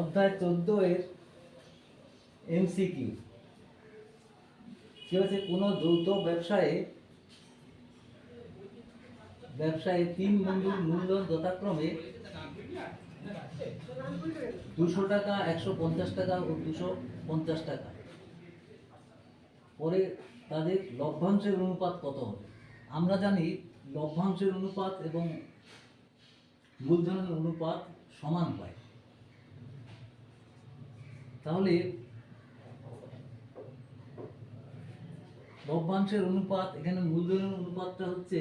অধ্যায় চোদ্দ এর এমসিকিউ কি হচ্ছে কোনো যৌথ ব্যবসায়ে ব্যবসায়ে তিন বন্ধুর মূল্য যথাক্রমে দুশো টাকা, একশো পঞ্চাশ টাকা ও দুশো পঞ্চাশ টাকা। পরে তাদের লভ্যাংশের অনুপাত কত হবে? আমরা জানি লভ্যাংশের অনুপাত এবং মূলধনের অনুপাত সমান পায় তাহলে লভ্যাংশের অনুপাত, এখানে মূলধনের অনুপাতটা হচ্ছে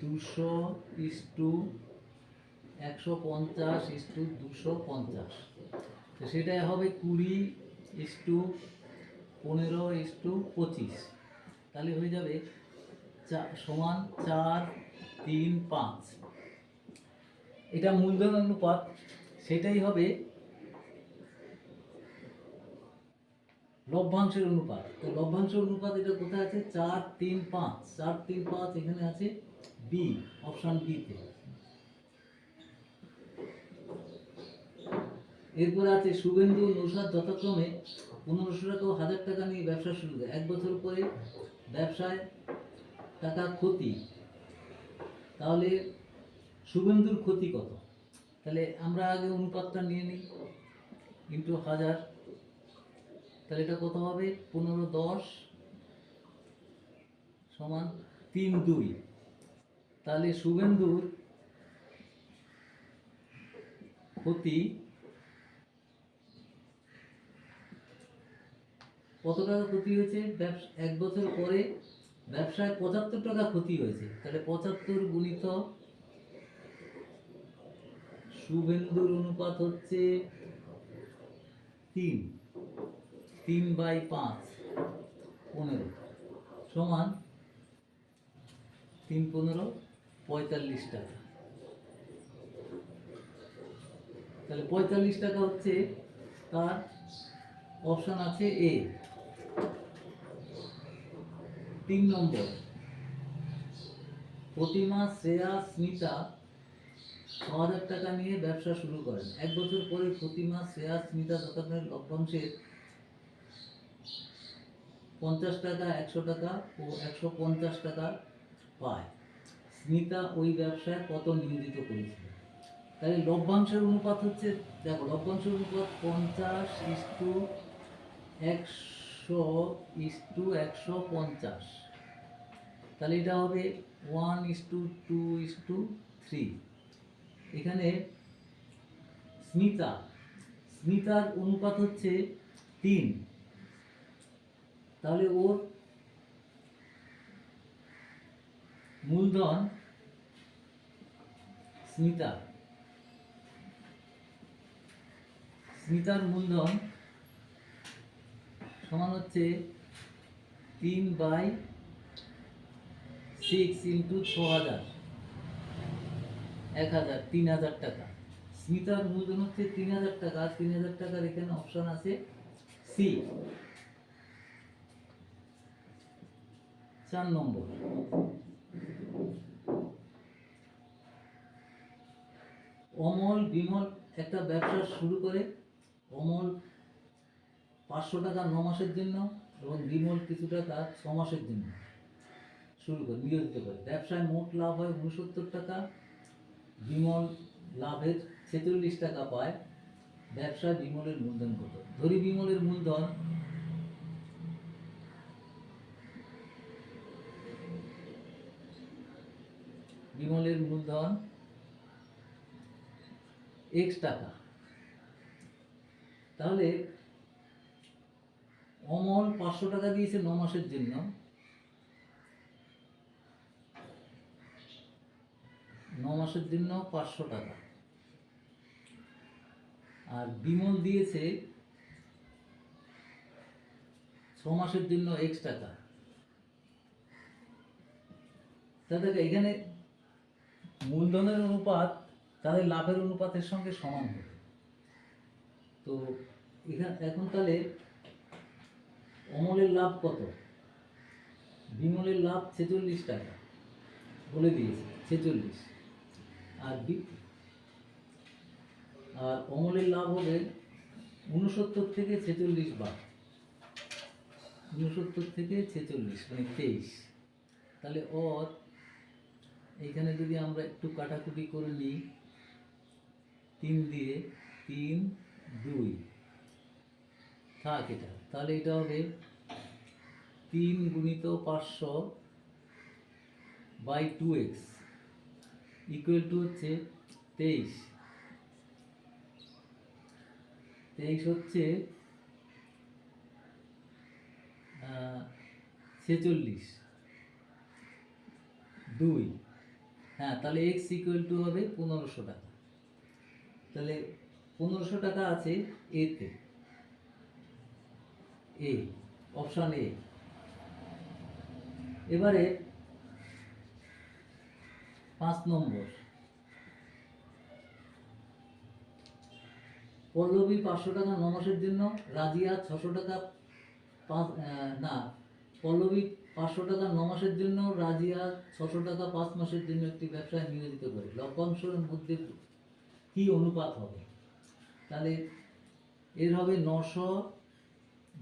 দুশো ইস্টু একশো পঞ্চাশ ইস্টু দুশো পঞ্চাশ। তো সেটাই হবে কুড়ি ইস্টু পনেরো ইস্টু পঁচিশ। তাহলে হয়ে যাবে চা, সমান চার তিন পাঁচ। এটা মূলধন অনুপাত। সেটাই হবে লভ্যাংশের অনুপাত। তো লভ্যাংশের অনুপাত এটা কোথায় আছে? চার তিন পাঁচ। চার তিন পাঁচ এখানে আছে বি অপশান বিতে এরপরে আছে শুভেন্দু নৌসাদ যথাক্রমে পনেরোশো টাকা ও হাজার টাকা নিয়ে ব্যবসা শুরু করে। এক বছর পরে ব্যবসায় টাকা ক্ষতি। তাহলে শুভেন্দুর ক্ষতি কত? তাহলে আমরা আগে অনুপাতটা নিয়ে নিই। ইন্টু হাজার। তাহলে এটা কত হবে? পনেরো দশ সমান তিন দুই। তাহলে শুভেন্দুর ক্ষতি কত টাকা ক্ষতি হয়েছে? এক বছর পরে ব্যবসায় পঁচাত্তর টাকা ক্ষতি হয়েছে। তাহলে পঁচাত্তর গুণিত শুভেন্দুর অনুপাত হচ্ছে তিন। তিন বাই পাঁচ, পনেরো। সমান তিন পনেরো, পঁয়তাল্লিশ টাকা। তাহলে পঁয়তাল্লিশ টাকা হচ্ছে তার অপশন আছে এ। তিন নম্বর। প্রতিমা, শ্রেয়া, স্মিতা ছ হাজার টাকা নিয়ে ব্যবসা শুরু করেন। এক বছর পরে প্রতিমা, শ্রেয়া, স্মিতা যথাক্রমে লভ্যাংশের পঞ্চাশ টাকা, একশো টাকা ও একশো পঞ্চাশ টাকা পায়। স্মিতা ওই ব্যবসায় কত নিয়োজিত করেছিল তাহলে লভ্যাংশের অনুপাত হচ্ছে, দেখো, লভ্যাংশের অনুপাত পঞ্চাশ ইস্টু একশো ইস্টু একশো পঞ্চাশ। তাহলে এটা হবে one is to two is to three. এখানে স্মিতা, স্মিতার অনুপাত হচ্ছে তিন। তাহলে ওর মূলধন স্মিতা। স্মিতার মূলধন সমান হচ্ছে তিন বাই সিক্স ইন্টু ছ হাজার। এক হাজার, তিন হাজার টাকা। স্মিতার মূলধন হচ্ছে তিন হাজার টাকা। তিন হাজার টাকার এখানে অপশন আছে সি চার নম্বর। অমল বিমল একটা ব্যবসা শুরু করে। অমল পাঁচশো টাকা ন মাসের জন্য এবং বিমল কিছু টাকা ছ মাসের জন্য শুরু করে, নিয়োজিত করে। ব্যবসায় মোট লাভ হয় উনসত্তর টাকা। বিমল লাভের ছেচল্লিশ টাকা পায়, ব্যবসায় বিমলের মূলধন কত? ধরি বিমলের মূলধন। বিমলের মূলধন এক্স টাকা। তাহলে অমল পাঁচশো টাকা দিয়েছে ন মাসের জন্য। ন মাসের জন্য পাঁচশো টাকা। আর বিমল দিয়েছে ছ মাসের জন্য এক্স টাকা। তাদের এখানে মূলধনের অনুপাত তাদের লাভের অনুপাতের সঙ্গে সমান হবে। তো এখানে, এখন তাহলে অমলের লাভ কত? বিমলের লাভ ছেচল্লিশ টাকা, বলে দিয়েছে, ছেচল্লিশ। আর বি আর অমলের লাভ হবে উনসত্তর থেকে ছেচল্লিশ বার। উনসত্তর থেকে ছেচল্লিশ মানে তেইশ। তাহলে অর এইখানে যদি আমরা একটু কাটাকুটি করে নিই, তিন দিয়ে তিন, দুই। থাক এটা, তাহলে এটা হবে তিন গুণিত পাঁচশো by two x. Equal to হচ্ছে তেইশ। তেইশ হচ্ছে ছেচল্লিশ। দুই। হ্যাঁ তাহলে এক্স ইকুয়াল টু হবে পনেরোশো টাকা। তাহলে পনেরোশো টাকা আছে এতে এ অপশান এ এবারে পাঁচ নম্বর। পল্লবী পাঁচশো টাকা ন মাসের জন্য রাজিয়া ছশো টাকা পাঁচ না, পল্লবী পাঁচশো টাকা ন মাসের জন্য রাজিয়া ছশো টাকা পাঁচ মাসের জন্য একটি ব্যবসায় নিয়োজিত করে। লভ্যাংশের মধ্যে কি অনুপাত হবে? তাহলে এর হবে নশো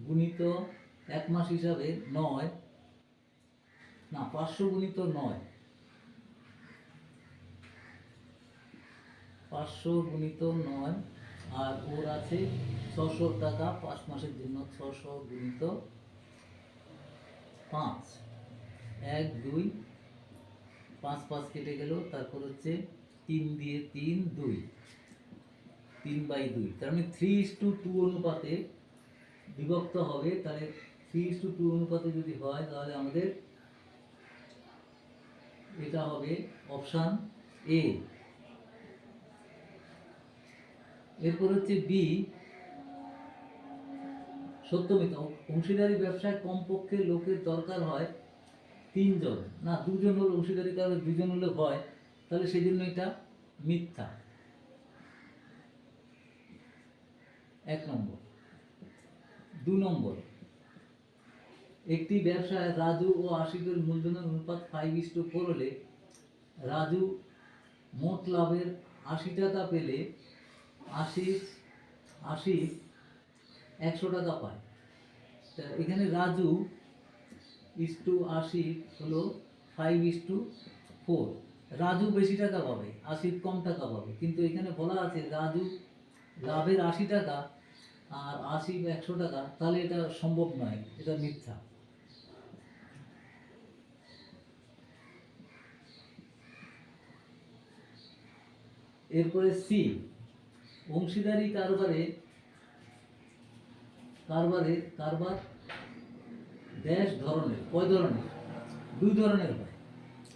গুণিত এক মাস হিসাবে নয়, না, পাঁচশো গুণিত নয়। পাঁচশো গুণিত নয়, আর ওর আছে ছশো টাকা, পাঁচ মাসের জন্য ছশো গুণিত পাঁচ। এক, দুই, পাঁচ পাঁচ কেটে গেল, তারপর হচ্ছে তিন দিয়ে তিন, দুই। তিন বাই দুই, তার মানে থ্রি ইস টু টু অনুপাতে বিভক্ত হবে, তাহলে থ্রি ইস টু টু অনুপাতে যদি হয়, তাহলে আমাদের এটা হবে অপশান এ এরপর হচ্ছে বি সত্যমিত। অংশীদারি ব্যবসায় কমপক্ষে লোকের দরকার হয় তিনজন। না, দুজন হলে অংশীদারি কারণে দুজন হলে হয়। তাহলে সেই জন্য এটা মিথ্যা। এক নম্বর। দু নম্বর। একটি ব্যবসায় রাজু ও আশিকের মূলধনের অনুপাত ফাইভ ইস টু ফোর হলে রাজু মোট লাভের আশি টাকা পেলে আশি আশি একশো টাকা পায় তা এখানে রাজু ইস টু আশি হলো five is to four Raju বেশি টাকা পাবে আশি কম টাকা পাবে। কিন্তু এখানে বলা আছে রাজু লাভের আশি টাকা আর আশি একশো টাকা, তাহলে এটা সম্ভব নয়, এটা মিথ্যা। এরপরে সি অংশীদারি কারবারে কারবারে, কারবার দেশ ধরনের, কয় ধরনের? দুই ধরনের হয়।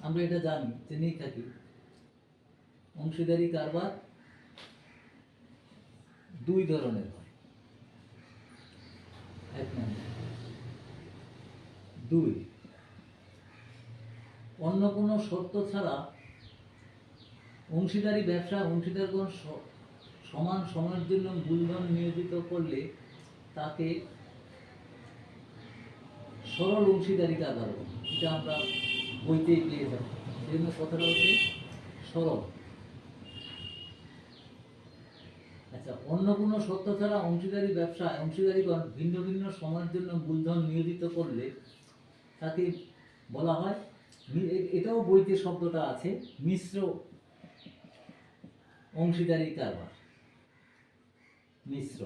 আমরা এটা জানি, জেনেই থাকি। অংশীদারি কারবার দুই ধরনের হয়। এক দুই। অন্য কোনো শর্ত ছাড়া অংশীদারি ব্যবসা, অংশীদারগণ স- সমান সময়ের জন্য মূলধন নিয়োজিত করলে তাকে সরল অংশীদারি কারবার বলে। এটা আমরা বইতেই পেয়ে যাব। সেই জন্য কথাটা হচ্ছে সরল। আচ্ছা অন্য কোনো সত্য ছাড়া অংশীদারি ব্যবসায় অংশীদারিগণ ভিন্ন ভিন্ন সময়ের জন্য মূলধন নিয়োজিত করলে তাকে বলা হয় এটাও বইতে শব্দটা আছে, মিশ্র অংশীদারি কারবার মিশ্র।